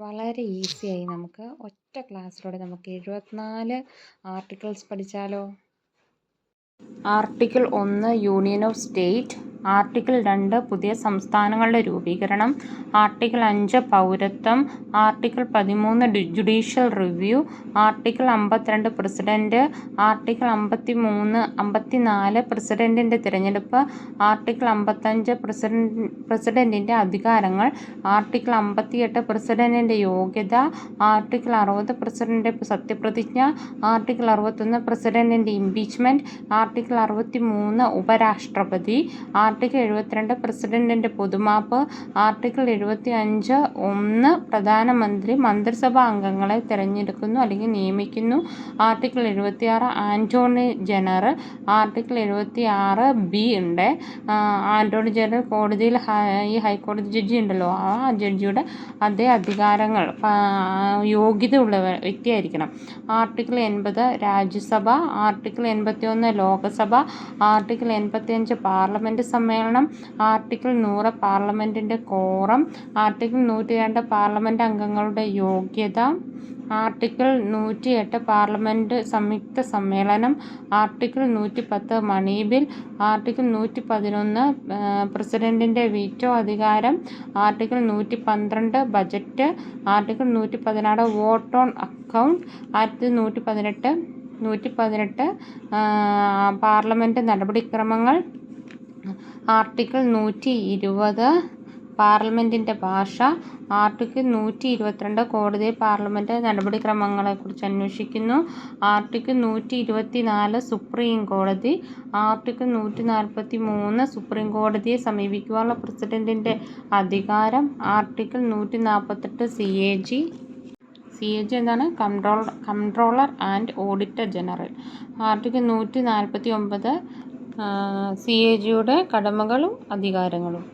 വളരെ ഈസിയായി നമുക്ക് ഒറ്റ ക്ലാസ്സിലൂടെ നമുക്ക് എഴുപത്തിനാല് ആർട്ടിക്കിൾസ് പഠിച്ചാലോ? ആർട്ടിക്കിൾ ഒന്ന് യൂണിയൻ ഓഫ് സ്റ്റേറ്റ് ആർട്ടിക്കിൾ രണ്ട് പുതിയ സംസ്ഥാനങ്ങളുടെ രൂപീകരണം. ആർട്ടിക്കിൾ അഞ്ച് പൗരത്വം. ആർട്ടിക്കിൾ പതിമൂന്ന് ജുഡീഷ്യൽ റിവ്യൂ. ആർട്ടിക്കിൾ അമ്പത്തിരണ്ട് പ്രസിഡന്റ് ആർട്ടിക്കിൾ അമ്പത്തി മൂന്ന് അമ്പത്തി നാല് പ്രസിഡന്റിന്റെ തിരഞ്ഞെടുപ്പ്. ആർട്ടിക്കിൾ അമ്പത്തഞ്ച് പ്രസിഡന്റ് പ്രസിഡന്റിന്റെ അധികാരങ്ങൾ. ആർട്ടിക്കിൾ അമ്പത്തിയെട്ട് പ്രസിഡന്റിന്റെ യോഗ്യത. ആർട്ടിക്കിൾ അറുപത് പ്രസിഡന്റിന്റെ സത്യപ്രതിജ്ഞ. ആർട്ടിക്കിൾ അറുപത്തൊന്ന് പ്രസിഡന്റിന്റെ ഇംപീച്ച്മെന്റ് ആർട്ടിക്കിൾ അറുപത്തി മൂന്ന് ഉപരാഷ്ട്രപതി ആർട്ടിക്കിൾ എഴുപത്തിരണ്ട് പ്രസിഡന്റിന്റെ പൊതുമാപ്പ് ആർട്ടിക്കിൾ എഴുപത്തി അഞ്ച് ഒന്ന് പ്രധാനമന്ത്രി മന്ത്രിസഭാ അംഗങ്ങളെ തിരഞ്ഞെടുക്കുന്നു അല്ലെങ്കിൽ നിയമിക്കുന്നു. ആർട്ടിക്കിൾ എഴുപത്തിയാറ് ആന്റോണി ജനറൽ ആർട്ടിക്കിൾ എഴുപത്തി ആറ് ബി ഉണ്ട്. ആന്റോണി ജനറൽ കോടതിയിൽ ഈ ഹൈക്കോടതി ജഡ്ജി ഉണ്ടല്ലോ ആ ജഡ്ജിയുടെ അതേ അധികാരങ്ങൾ യോഗ്യത ഉള്ള വ്യക്തിയായിരിക്കണം. ആർട്ടിക്കിൾ എൺപത് രാജ്യസഭ ആർട്ടിക്കിൾ എൺപത്തി ഒന്ന് ലോകസഭ ആർട്ടിക്കിൾ എൺപത്തിയഞ്ച് പാർലമെന്റ് സമ്മേളനം ആർട്ടിക്കിൾ നൂറ് പാർലമെന്റിന്റെ കോറം ആർട്ടിക്കിൾ നൂറ്റി രണ്ട് പാർലമെന്റ് അംഗങ്ങളുടെ യോഗ്യത ആർട്ടിക്കിൾ നൂറ്റി എട്ട് പാർലമെന്റ് സംയുക്ത സമ്മേളനം ആർട്ടിക്കിൾ നൂറ്റി പത്ത് മണി ബിൽ ആർട്ടിക്കിൾ നൂറ്റി പതിനൊന്ന് പ്രസിഡന്റിന്റെ വീറ്റോ അധികാരം ആർട്ടിക്കിൾ നൂറ്റി പന്ത്രണ്ട് ബജറ്റ് ആർട്ടിക്കിൾ നൂറ്റി പതിനാറ് വോട്ട് ഓൺ അക്കൗണ്ട് ആയിരത്തി നൂറ്റി പതിനെട്ട് നൂറ്റി പതിനെട്ട് പാർലമെന്റ് നടപടിക്രമങ്ങൾ ആർട്ടിക്കിൾ നൂറ്റി ഇരുപത് പാർലമെന്റിന്റെ ഭാഷ ആർട്ടിക്കിൾ നൂറ്റി ഇരുപത്തിരണ്ട് കോടതി പാർലമെന്റ് നടപടിക്രമങ്ങളെക്കുറിച്ച് അന്വേഷിക്കുന്നു. ആർട്ടിക്കിൾ നൂറ്റി ഇരുപത്തി നാല് സുപ്രീം കോടതി ആർട്ടിക്കിൾ നൂറ്റി നാൽപ്പത്തി മൂന്ന് സുപ്രീം കോടതിയെ സമീപിക്കുവാനുള്ള പ്രസിഡന്റിന്റെ അധികാരം ആർട്ടിക്കിൾ നൂറ്റി നാൽപ്പത്തെട്ട് C A G C A G എന്താണ്? Control controller and auditor general. Article നൂറ്റി നാൽപ്പത്തി ഒമ്പത് സി എ ജിയുടെ കടമകളും അധികാരങ്ങളും.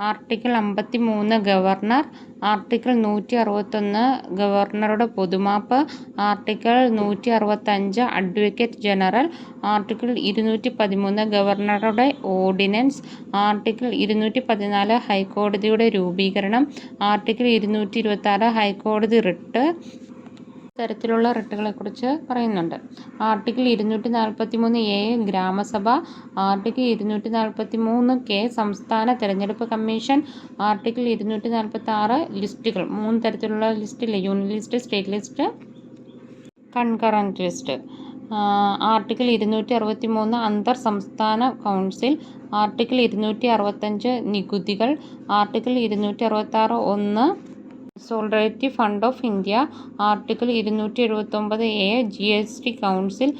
ആർട്ടിക്കിൾ അമ്പത്തി മൂന്ന് ഗവർണർ ആർട്ടിക്കിൾ നൂറ്റി അറുപത്തൊന്ന് ഗവർണറുടെ പൊതുമാപ്പ് ആർട്ടിക്കിൾ നൂറ്റി അറുപത്തഞ്ച് അഡ്വക്കേറ്റ് ജനറൽ ആർട്ടിക്കിൾ ഇരുന്നൂറ്റി പതിമൂന്ന് ഗവർണറുടെ ഓർഡിനൻസ് ആർട്ടിക്കിൾ ഇരുന്നൂറ്റി പതിനാല് ഹൈക്കോടതിയുടെ രൂപീകരണം ആർട്ടിക്കിൾ ഇരുന്നൂറ്റി ഇരുപത്താറ് ഹൈക്കോടതി റിട്ട് തരത്തിലുള്ള റിട്ടുകളെക്കുറിച്ച് പറയുന്നുണ്ട്. ആർട്ടിക്കിൾ ഇരുന്നൂറ്റി നാൽപ്പത്തി മൂന്ന് എ ഗ്രാമസഭ. ആർട്ടിക്കിൾ ഇരുന്നൂറ്റി നാൽപ്പത്തി മൂന്ന് കെ സംസ്ഥാന തിരഞ്ഞെടുപ്പ് കമ്മീഷൻ. ആർട്ടിക്കിൾ ഇരുന്നൂറ്റി നാൽപ്പത്തി ആറ് ലിസ്റ്റുകൾ. മൂന്ന് തരത്തിലുള്ള ലിസ്റ്റില്ലേ? Union list state list concurrent list. Article ഇരുന്നൂറ്റി അറുപത്തി മൂന്ന് അന്തർ സംസ്ഥാന കൗൺസിൽ. ആർട്ടിക്കിൾ ഇരുന്നൂറ്റി അറുപത്തഞ്ച് നികുതികൾ. ആർട്ടിക്കിൾ ഇരുന്നൂറ്റി അറുപത്താറ് ഒന്ന് solidarity fund of India article ഇരുന്നൂറ്റി എഴുപത്തൊമ്പത് A G S T council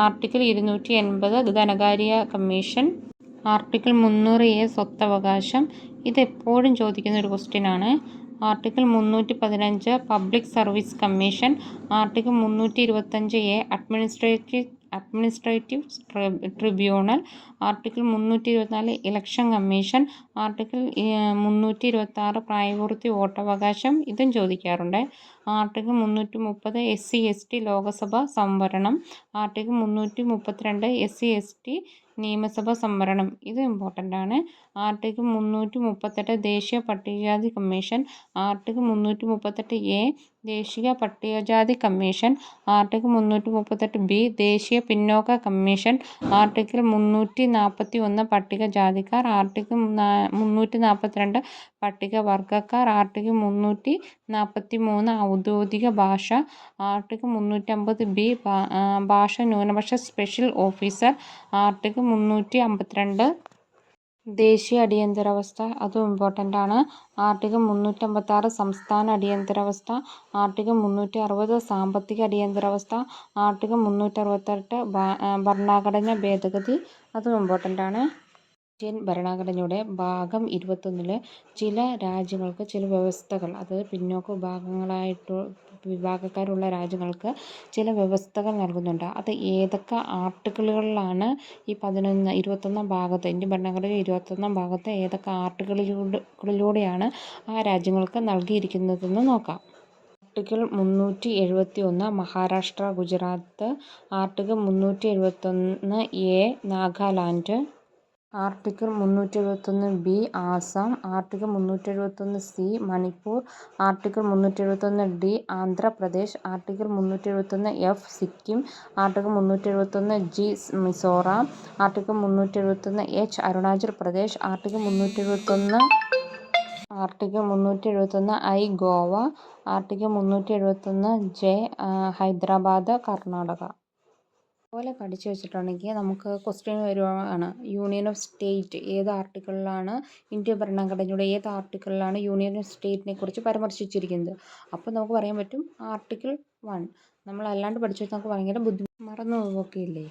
article ഇരുന്നൂറ്റി എൺപത് ധനകാര്യ കമ്മീഷൻ ആർട്ടിക്കിൾ മുന്നൂറ് എ സ്വത്തവകാശം. ഇത് എപ്പോഴും ചോദിക്കുന്ന ഒരു ക്വസ്റ്റ്യൻ ആണ്. ആർട്ടിക്കിൾ മുന്നൂറ്റി പതിനഞ്ച് പബ്ലിക് സർവീസ് കമ്മീഷൻ ആർട്ടിക്കിൾ മുന്നൂറ്റി ഇരുപത്തഞ്ച് A administrative administrative tribunal article മുന്നൂറ്റി ഇരുപത്തിനാല് ഇലക്ഷൻ കമ്മീഷൻ ആർട്ടിക്കിൾ മുന്നൂറ്റി ഇരുപത്തി ആറ് പ്രായപൂർത്തി വോട്ടവകാശം ഇതും ചോദിക്കാറുണ്ട്. ആർട്ടിക്കിൾ മുന്നൂറ്റി മുപ്പത് S C S T Lok Sabha സംവരണം ആർട്ടിക്കിൾ മുന്നൂറ്റി മുപ്പത്തിരണ്ട് എസ് സി എസ് ടി നിയമസഭ സംവരണം. ഇത് ഇമ്പോർട്ടന്റ് ആണ്. ആർട്ടിക്കിൾ മുന്നൂറ്റി മുപ്പത്തെട്ട് ദേശീയ പട്ടികജാതി കമ്മീഷൻ. ആർട്ടിക്കിൾ മുന്നൂറ്റി മുപ്പത്തെട്ട് എ ദേശീയ പട്ടികജാതി കമ്മീഷൻ. ആർട്ടിക്കിൾ മുന്നൂറ്റി മുപ്പത്തെട്ട് ബി ദേശീയ പിന്നോക്ക കമ്മീഷൻ. ആർട്ടിക്കിൾ മുന്നൂറ്റി നാൽപ്പത്തി ഒന്ന് പട്ടികജാതിക്കാർ. ആർട്ടിക്കിൾ മുന്നൂറ്റി നാൽപ്പത്തിരണ്ട് പട്ടികവർഗക്കാർ. ആർട്ടിക്കിൾ മുന്നൂറ്റി നാൽപ്പത്തി മൂന്ന് ഔദ്യോഗിക ഭാഷ. ആർട്ടിക്കിൾ മുന്നൂറ്റമ്പത് ബി ഭാഷ ന്യൂനപക്ഷ സ്പെഷ്യൽ ഓഫീസർ. ആർട്ടിക്കിൾ മുന്നൂറ്റി അമ്പത്തിരണ്ട് ദേശീയ അടിയന്തരാവസ്ഥ അതും ഇമ്പോർട്ടന്റ് ആണ്. ആർട്ടിക്കിൾ മുന്നൂറ്റമ്പത്താറ് സംസ്ഥാന അടിയന്തരാവസ്ഥ ആർട്ടിക്കിൾ മുന്നൂറ്റി അറുപത് സാമ്പത്തിക അടിയന്തരാവസ്ഥ ആർട്ടിക്കിൾ മുന്നൂറ്ററുപത്തെട്ട് ഭരണഘടന ഭേദഗതി അതും ഇമ്പോർട്ടന്റ് ആണ്. ഇന്ത്യൻ ഭരണഘടനയുടെ ഭാഗം ഇരുപത്തൊന്നിൽ ചില രാജ്യങ്ങൾക്ക് ചില വ്യവസ്ഥകൾ അത് പിന്നോക്ക വിഭാഗങ്ങളായിട്ട് വിഭാഗക്കാരുള്ള രാജ്യങ്ങൾക്ക് ചില വ്യവസ്ഥകൾ നൽകുന്നുണ്ട്. അത് ഏതൊക്കെ ആർട്ടിക്കിളുകളിലാണ് ഈ പതിനൊന്ന് ഇരുപത്തൊന്നാം ഭാഗത്ത് ഇന്ത്യൻ ഭരണഘടന ഇരുപത്തൊന്നാം ഭാഗത്ത് ഏതൊക്കെ ആർട്ടിക്കിളുകളിലൂടെയാണ് ആ രാജ്യങ്ങൾക്ക് നൽകിയിരിക്കുന്നതെന്ന് നോക്കാം. ആർട്ടിക്കിൾ മുന്നൂറ്റി എഴുപത്തി ഒന്ന് മഹാരാഷ്ട്ര ഗുജറാത്ത്. ആർട്ടിക്കിൾ മുന്നൂറ്റി എഴുപത്തൊന്ന് എ നാഗാലാൻഡ്. ആർട്ടിക്കിൾ മുന്നൂറ്റി എഴുപത്തൊന്ന് ബി ആസാം ആർട്ടിക്കിൾ മുന്നൂറ്റി എഴുപത്തൊന്ന് സി മണിപ്പൂർ ആർട്ടിക്കിൾ മുന്നൂറ്റി എഴുപത്തൊന്ന് ഡി ആന്ധ്രാപ്രദേശ് ആർട്ടിക്കിൾ മുന്നൂറ്റി എഴുപത്തൊന്ന് എഫ് സിക്കിം ആർട്ടിക്കിൾ മുന്നൂറ്റി എഴുപത്തൊന്ന് ജി മിസോറാം ആർട്ടിക്കിൾ മുന്നൂറ്റി എഴുപത്തൊന്ന് എച്ച് അരുണാചൽ പ്രദേശ് ആർട്ടിക്കിൾ മുന്നൂറ്റി എഴുപത്തൊന്ന് ആർട്ടിക്കിൾ മുന്നൂറ്റി എഴുപത്തൊന്ന് ഐ ഗോവ ആർട്ടിക്കിൾ മുന്നൂറ്റി എഴുപത്തൊന്ന് ജെ ഹൈദരാബാദ് കർണാടക. അതുപോലെ പഠിച്ചു വെച്ചിട്ടുണ്ടെങ്കിൽ നമുക്ക് ക്വസ്റ്റ്യൻ വരുവാണ്. യൂണിയൻ ഓഫ് സ്റ്റേറ്റ് ഏത് ആർട്ടിക്കിളിലാണ് ഇന്ത്യ ഭരണഘടനയുടെ ഏത് ആർട്ടിക്കിളിലാണ് യൂണിയൻ ഓഫ് സ്റ്റേറ്റിനെ കുറിച്ച് പരാമർശിച്ചിരിക്കുന്നത്? അപ്പോൾ നമുക്ക് പറയാൻ പറ്റും ആർട്ടിക്കിൾ വൺ നമ്മൾ അല്ലാണ്ട് പഠിച്ചു വെച്ചാൽ നമുക്ക് ഭയങ്കര ബുദ്ധിമുട്ട് മറന്നു പോവുകയൊക്കെ ഇല്ലേ?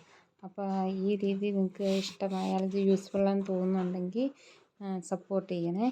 അപ്പോൾ ഈ രീതി നിങ്ങൾക്ക് ഇഷ്ടമായാൽ ഇത് യൂസ്ഫുൾ ആണെന്ന് തോന്നുന്നുണ്ടെങ്കിൽ സപ്പോർട്ട് ചെയ്യണേ.